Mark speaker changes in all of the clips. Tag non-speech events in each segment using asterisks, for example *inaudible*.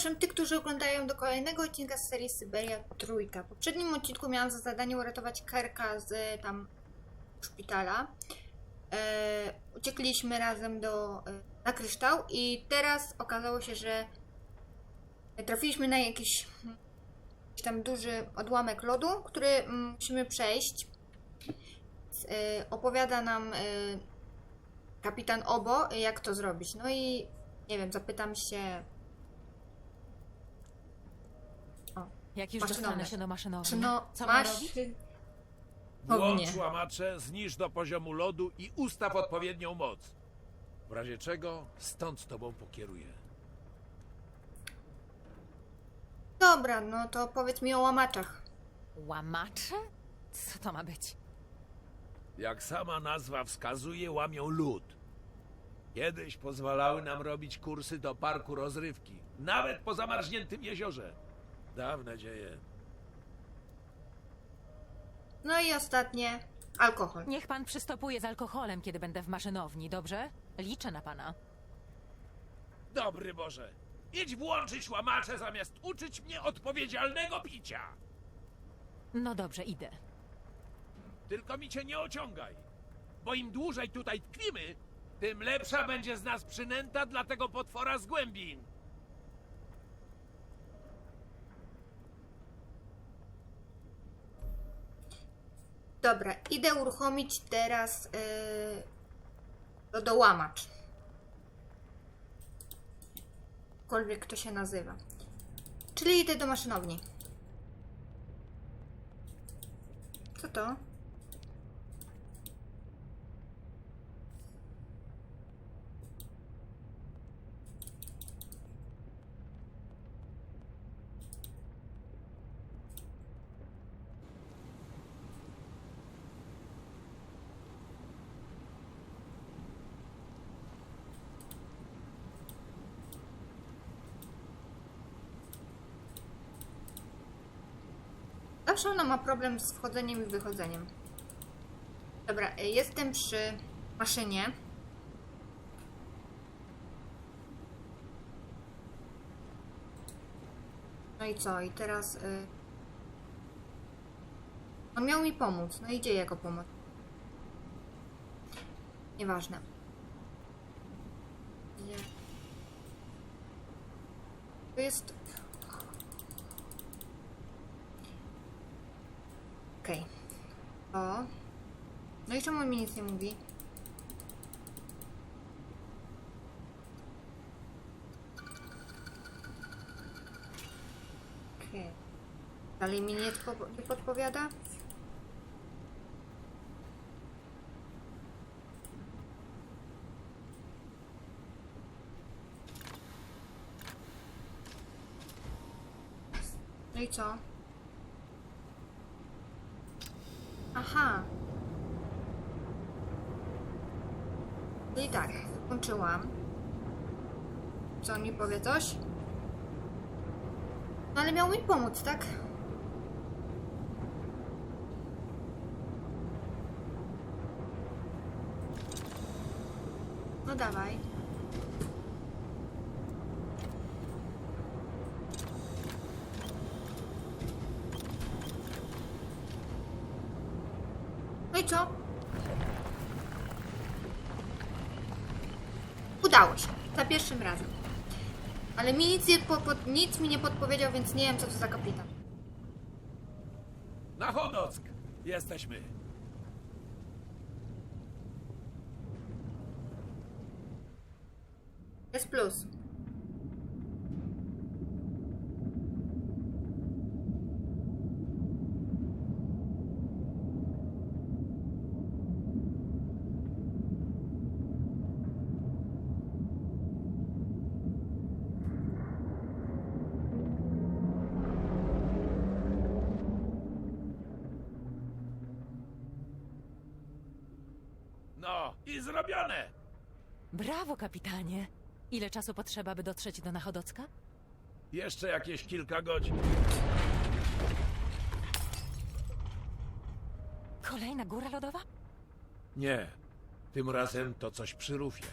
Speaker 1: zapraszam tych, którzy oglądają do kolejnego odcinka z serii Syberia Trójka. W poprzednim odcinku miałam za zadanie uratować Kerka z tam szpitala. E, uciekliśmy razem do, e, na kryształ i teraz okazało się, że trafiliśmy na jakiś, jakiś tam duży odłamek lodu, który mm, musimy przejść. E, opowiada nam e, kapitan Obo, jak to zrobić. No i nie wiem, zapytam się.
Speaker 2: Jak już
Speaker 1: Maszynowe.
Speaker 2: dostanę się do maszynowni,
Speaker 1: Czy no
Speaker 2: co mam
Speaker 1: masz.
Speaker 2: robić?
Speaker 1: Ognie.
Speaker 3: Włącz łamacze, zniż do poziomu lodu i ustaw odpowiednią moc. W razie czego stąd tobą pokieruję.
Speaker 1: Dobra, no to powiedz mi o łamaczach.
Speaker 2: Łamacze? Co to ma być?
Speaker 3: Jak sama nazwa wskazuje, łamią lód. Kiedyś pozwalały nam robić kursy do parku rozrywki, nawet po zamarzniętym jeziorze. Dawne dzieje.
Speaker 1: No i ostatnie alkohol.
Speaker 2: Niech pan przystopuje z alkoholem, kiedy będę w maszynowni, dobrze? Liczę na pana.
Speaker 3: Dobry Boże, idź włączyć łamacze zamiast uczyć mnie odpowiedzialnego picia.
Speaker 2: No dobrze, idę.
Speaker 3: Tylko mi cię nie ociągaj. Bo im dłużej tutaj tkwimy, tym lepsza będzie z nas przynęta dla tego potwora z głębin.
Speaker 1: Dobra, idę uruchomić teraz yy, lodołamacz. Cokolwiek to się nazywa. Czyli idę do maszynowni. Co to? Zawsze ona ma problem z wchodzeniem i wychodzeniem. Dobra, y, jestem przy maszynie. No i co? I teraz. Y... On miał mi pomóc. No i gdzie jego pomoc? Nieważne. Nie. To jest. Okej. O. No i czemu mi nic nie mówi? Okej. Dalej mi nie, nie podpowiada? No i co? Aha. I tak, włączyłam. Co on mi powie coś? No ale miał mi pomóc, tak? No dawaj. No i co? Udało się. Za pierwszym razem. Ale mi nic, nie po, nic mi nie podpowiedział, więc nie wiem, co to za kapitan.
Speaker 3: Na Chodock! Jesteśmy.
Speaker 1: Jest plus.
Speaker 2: Brawo, kapitanie! Ile czasu potrzeba, by dotrzeć do Nachodocka?
Speaker 3: Jeszcze jakieś kilka godzin.
Speaker 2: Kolejna góra lodowa?
Speaker 3: Nie. Tym razem to coś przy rufie.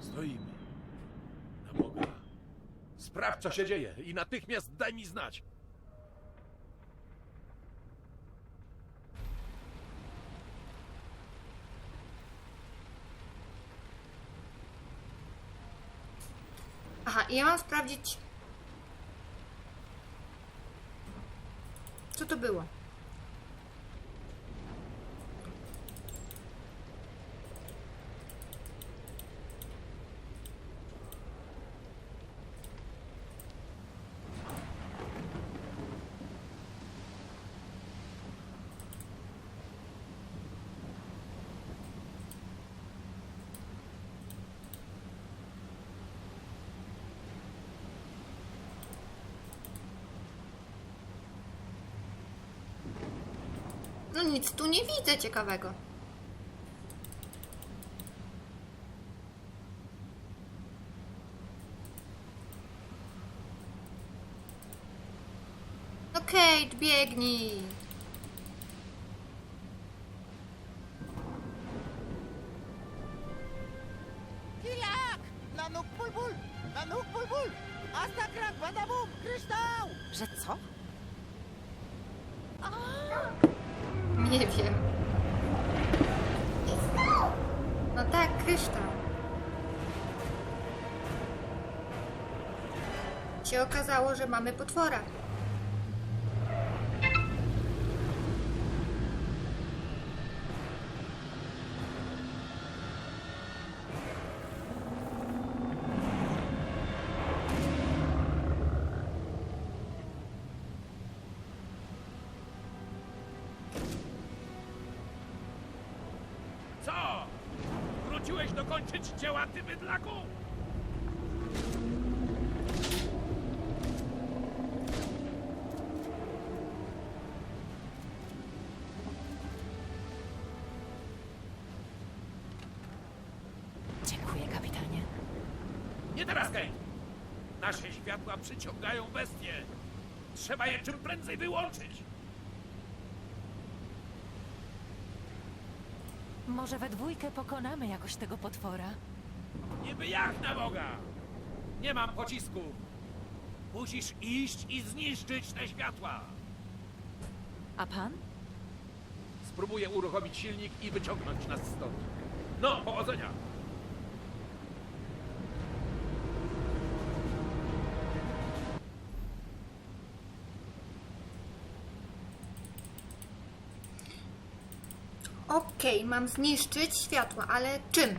Speaker 3: Stoimy. Na Boga. Sprawdź, co się dzieje i natychmiast daj mi znać.
Speaker 1: Ja mam sprawdzić. Co to było? Nic tu nie widzę ciekawego. No Kate, biegnij. Okazało, że mamy potwora.
Speaker 3: Co? Wróciłeś dokończyć dzieła, ty bydlaku? Światła przyciągają bestie. Trzeba je czym prędzej wyłączyć.
Speaker 2: Może we dwójkę pokonamy jakoś tego potwora?
Speaker 3: Niby jak na Boga? Nie mam pocisku. Musisz iść i zniszczyć te światła.
Speaker 2: A pan?
Speaker 3: Spróbuję uruchomić silnik i wyciągnąć nas stąd. No, powodzenia!
Speaker 1: Okej, mam zniszczyć światła, ale czym?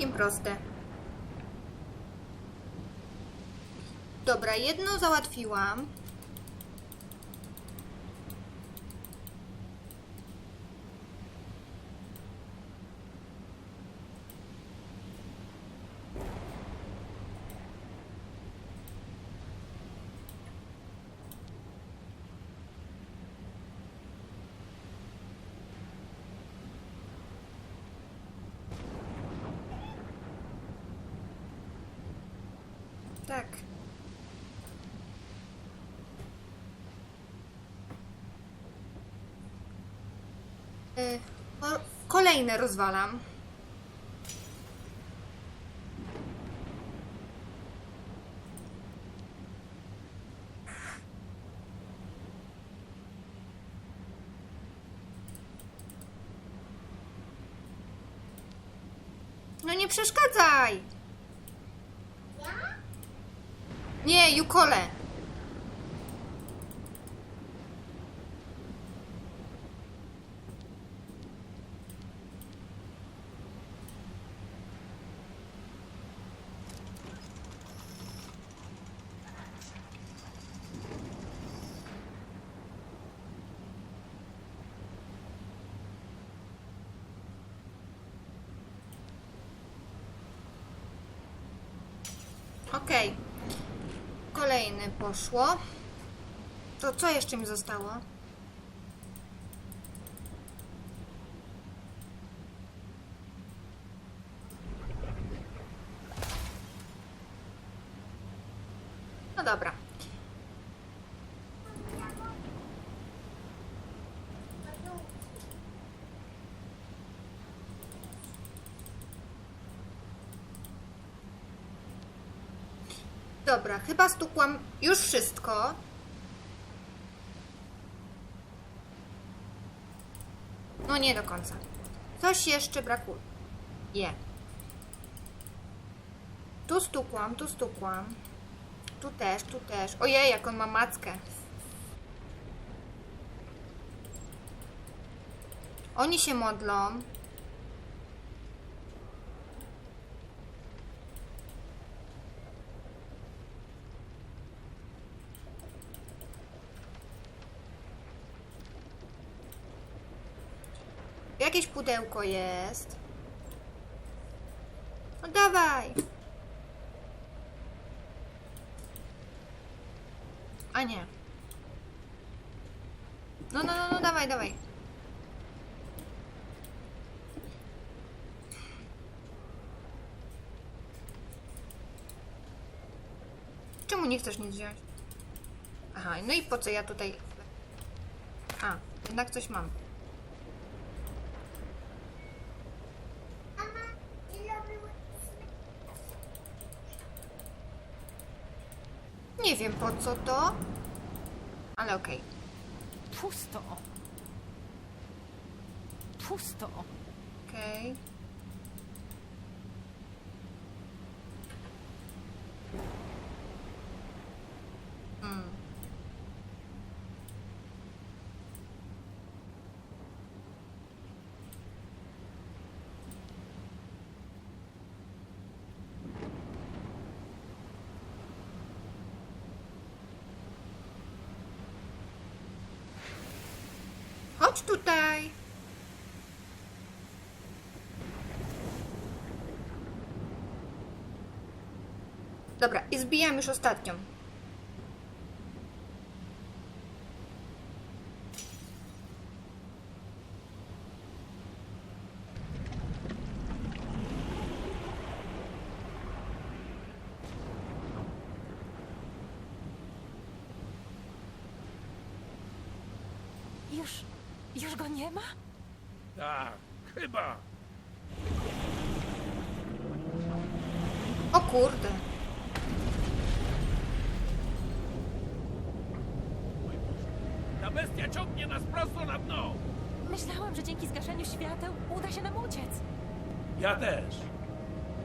Speaker 1: Całkiem proste. Dobra, jedno załatwiłam. Tak. Y, o, Kolejne rozwalam. No nie przeszkadzaj! Nie, Jukole! Okej. Kolejny poszło. To co jeszcze mi zostało? No dobra. Dobra, chyba stukłam już wszystko. No nie do końca. Coś jeszcze brakuje. Je. Tu stukłam, tu stukłam. Tu też, tu też. Ojej, jak on ma mackę. Oni się modlą. Jakieś pudełko jest. No dawaj. A nie. No, no, no, no, dawaj, dawaj. Czemu nie chcesz nic wziąć? Aha, no i po co ja tutaj... A, jednak coś mam. Nie wiem po co to, ale okej.
Speaker 2: Pusto. Pusto.
Speaker 1: Okej. Chodź tutaj. Dobra, i zbijam już ostatnią.
Speaker 2: Już, już go nie ma?
Speaker 3: Tak, chyba.
Speaker 1: O kurde.
Speaker 3: Ta bestia ciągnie nas prosto na dno.
Speaker 2: Myślałam, że dzięki zgaszeniu świateł uda się nam uciec.
Speaker 3: Ja też.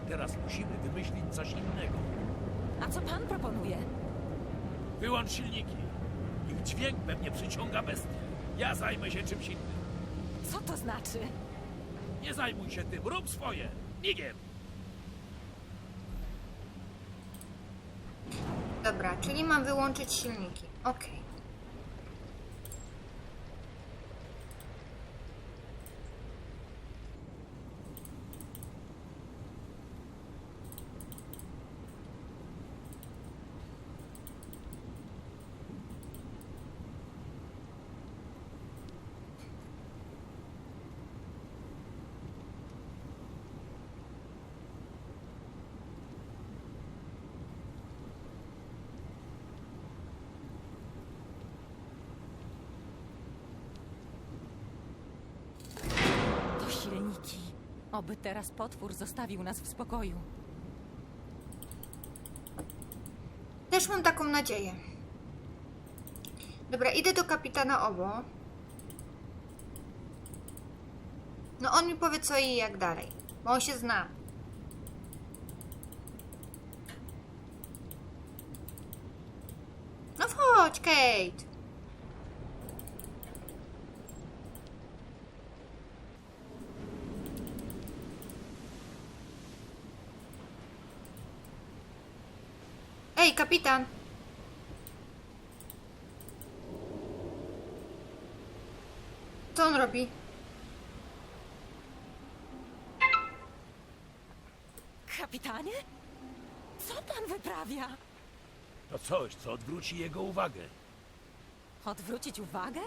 Speaker 3: Teraz musimy wymyślić coś innego.
Speaker 2: A co pan proponuje?
Speaker 3: Wyłącz silniki. Ich dźwięk pewnie przyciąga bestię. Ja zajmę się czymś innym.
Speaker 2: Co to znaczy?
Speaker 3: Nie zajmuj się tym, rób swoje. Migiem.
Speaker 1: Dobra, czyli mam wyłączyć silniki. Okej.
Speaker 2: To silniki. Oby teraz potwór zostawił nas w spokoju.
Speaker 1: Też mam taką nadzieję. Dobra, idę do kapitana Obo. No on mi powie co i jak dalej. Bo on się zna. No wchodź, Kate. Kapitan! Co on robi?
Speaker 2: Kapitanie? Co pan wyprawia?
Speaker 3: To coś, co odwróci jego uwagę.
Speaker 2: Odwrócić uwagę?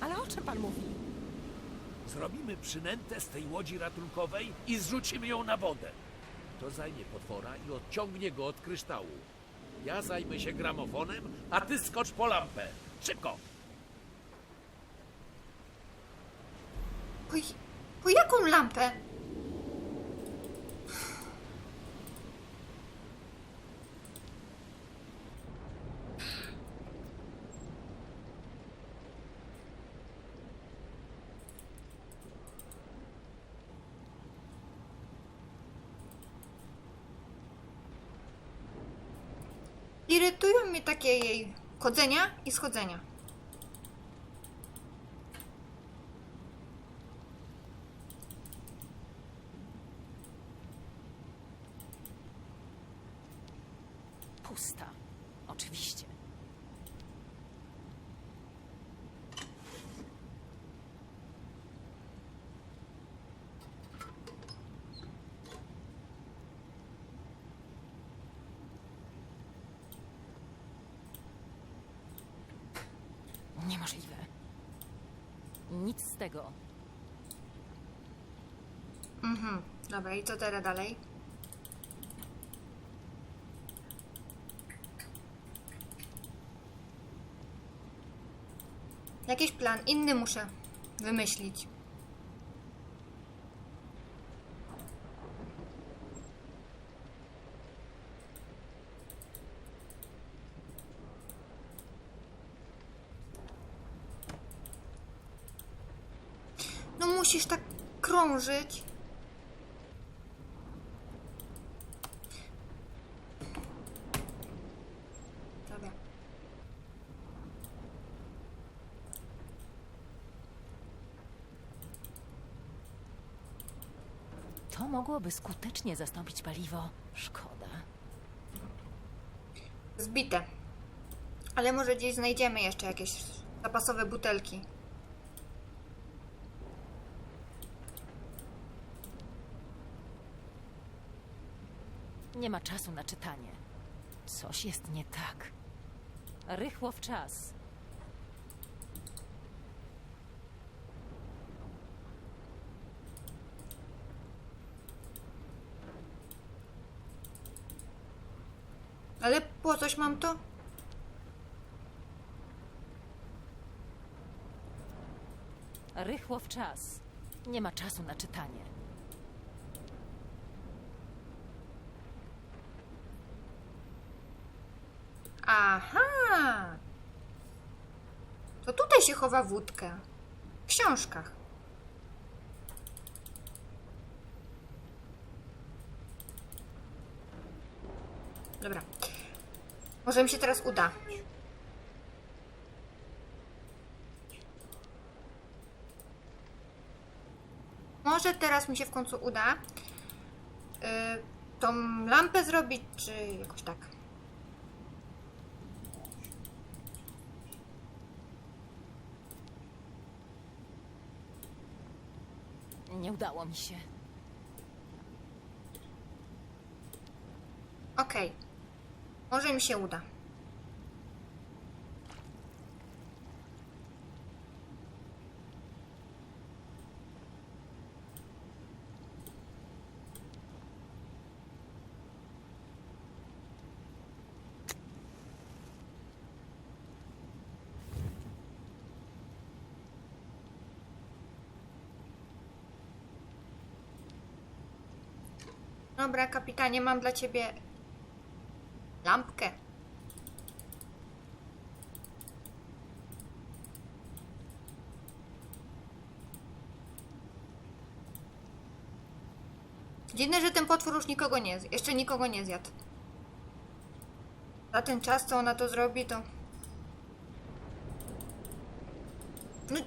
Speaker 2: Ale o czym pan mówi?
Speaker 3: Zrobimy przynętę z tej łodzi ratunkowej i zrzucimy ją na wodę. To zajmie potwora i odciągnie go od kryształu. Ja zajmę się gramofonem, a ty skocz po lampę. Szybko!
Speaker 1: Po, po jaką lampę? Irytują mnie takie jej chodzenia i schodzenia.
Speaker 2: Pusta. Oczywiście. Niemożliwe. Nic z tego.
Speaker 1: Mhm, dobra, i co teraz dalej? Jakiś plan inny muszę wymyślić. No musisz tak krążyć. Dobra.
Speaker 2: To mogłoby skutecznie zastąpić paliwo. Szkoda.
Speaker 1: Zbite. Ale może gdzieś znajdziemy jeszcze jakieś zapasowe butelki.
Speaker 2: Nie ma czasu na czytanie. Coś jest nie tak. Rychło w czas.
Speaker 1: Coś mam to?
Speaker 2: Rychło w czas. Nie ma czasu na czytanie.
Speaker 1: Aha! To tutaj się chowa wódkę. W książkach. Dobra. Może mi się teraz uda. Może teraz mi się w końcu uda y, tą lampę zrobić, czy jakoś tak.
Speaker 2: Nie udało mi się.
Speaker 1: Okej. Może mi się uda. Dobra, kapitanie, mam dla ciebie lampkę. Dziwne, że ten potwór już nikogo nie. Jeszcze nikogo nie zjadł. Za ten czas, co ona to zrobi, to... No...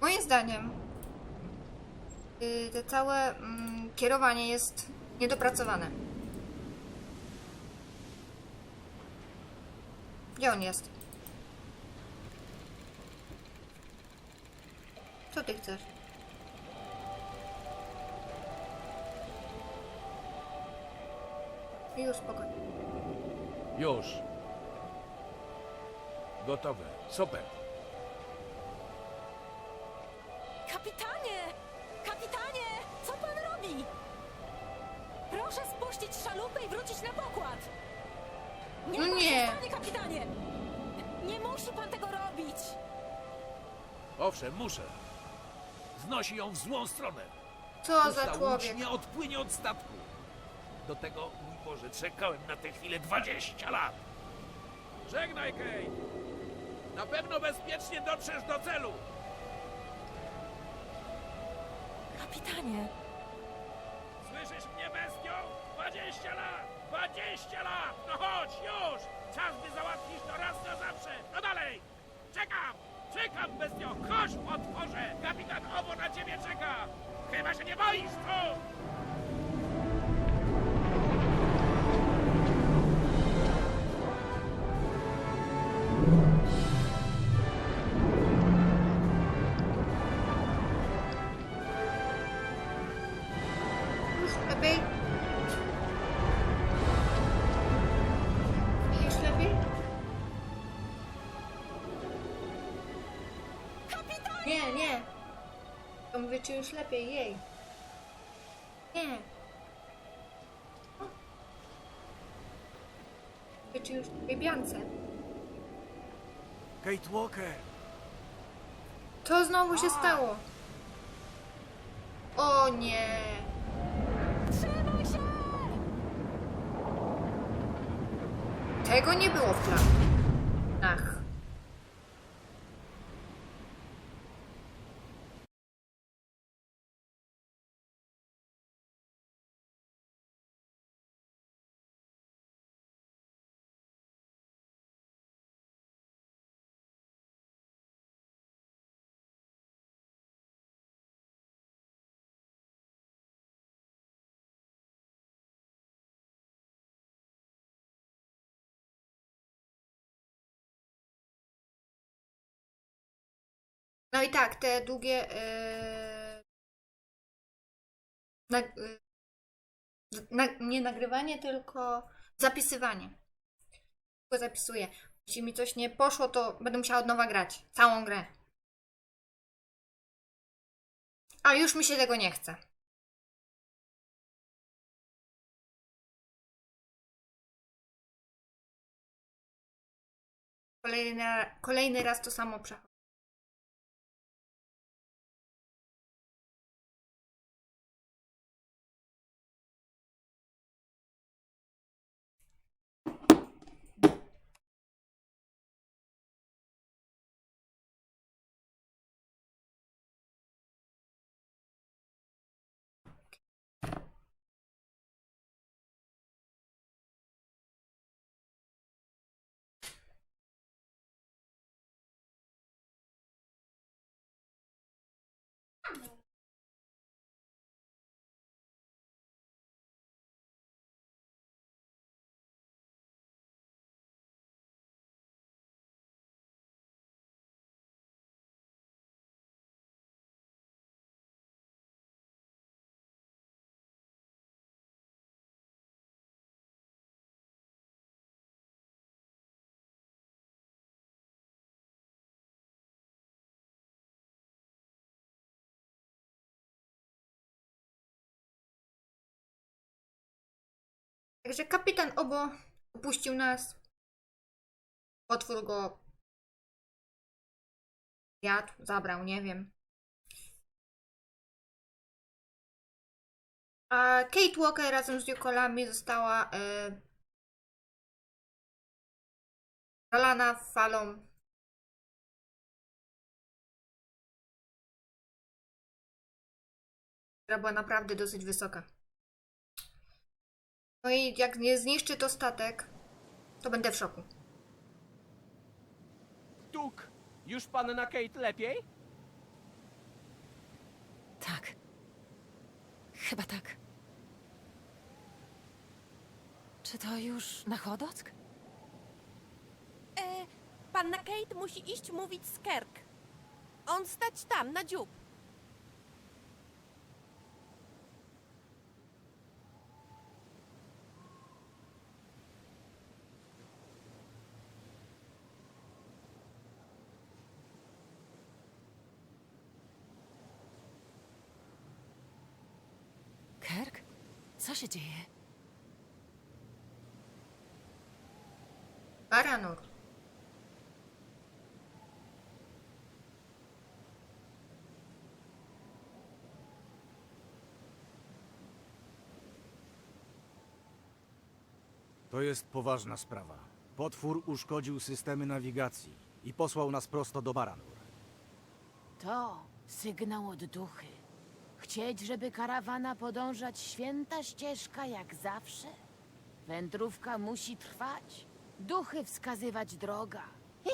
Speaker 1: Moim zdaniem y, te całe mm, kierowanie jest niedopracowane. Gdzie on jest? Co ty chcesz? Już, spokojnie.
Speaker 3: Już. Gotowe. Super.
Speaker 2: Wrócić na pokład!
Speaker 1: No
Speaker 2: pan
Speaker 1: nie.
Speaker 2: stanie, kapitanie! Nie musi pan tego robić!
Speaker 3: Owszem, muszę. Znosi ją w złą stronę.
Speaker 1: Co za
Speaker 3: Pusta
Speaker 1: człowiek.
Speaker 3: łódź nie odpłynie od statku. Do tego, mój Boże, czekałem na tę chwilę 20 lat. Żegnaj, Kate. Na pewno bezpiecznie dotrzesz do celu.
Speaker 2: Kapitanie!
Speaker 3: Czekam! Czekam, bestio! Chodź, otworzę! Kapitan Obo na ciebie czeka! Chyba się nie boisz, co?
Speaker 1: Mówię, czy już lepiej, jej. Nie. Mówię, czy już lepiej biance.
Speaker 3: Kate Walker!
Speaker 1: Co znowu się stało? O nie.
Speaker 2: Trzymaj się!
Speaker 1: Tego nie było w planie. No i tak, te długie. Yy... Na... Nie nagrywanie, tylko zapisywanie. Tylko zapisuję. Jeśli mi coś nie poszło, to będę musiała od nowa grać. Całą grę. Ale już mi się tego nie chce. Kolejny, kolejny raz to samo przechodzę. Także kapitan Obo opuścił nas. Potwór go jadł, zabrał, nie wiem. A Kate Walker razem z Jukolami została e, zalana falą która była naprawdę dosyć wysoka. No i jak nie zniszczy to statek, to będę w szoku.
Speaker 4: Tuk, już panna Kate lepiej?
Speaker 2: Tak. Chyba tak. Czy to już na Chodock?
Speaker 5: E, panna Kate musi iść mówić z Kerk. On stać tam, na dziób.
Speaker 2: Co się dzieje?
Speaker 1: Baranur.
Speaker 6: To jest poważna sprawa. Potwór uszkodził systemy nawigacji i posłał nas prosto do Baranur.
Speaker 7: To sygnał od duchy. Chcieć, żeby karawana podążać święta ścieżka jak zawsze? Wędrówka musi trwać. Duchy wskazywać droga. *laughs*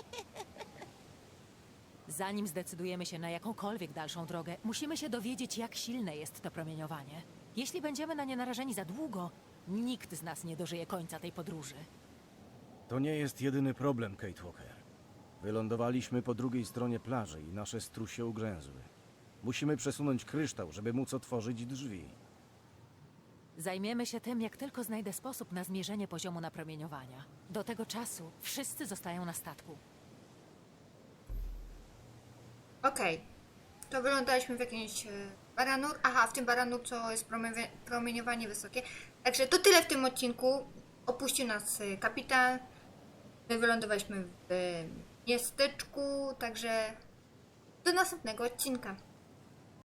Speaker 2: Zanim zdecydujemy się na jakąkolwiek dalszą drogę, musimy się dowiedzieć, jak silne jest to promieniowanie. Jeśli będziemy na nie narażeni za długo, nikt z nas nie dożyje końca tej podróży.
Speaker 6: To nie jest jedyny problem, Kate Walker. Wylądowaliśmy po drugiej stronie plaży i nasze strusie ugrzęzły. Musimy przesunąć kryształ, żeby móc otworzyć drzwi.
Speaker 2: Zajmiemy się tym, jak tylko znajdę sposób na zmierzenie poziomu napromieniowania. Do tego czasu wszyscy zostają na statku.
Speaker 1: Okej. To wylądowaliśmy w jakimś e, Baranur. Aha, w tym Baranur, co jest promie- promieniowanie wysokie. Także to tyle w tym odcinku. Opuścił nas e, kapitan. My wylądowaliśmy w e, miasteczku, także do następnego odcinka.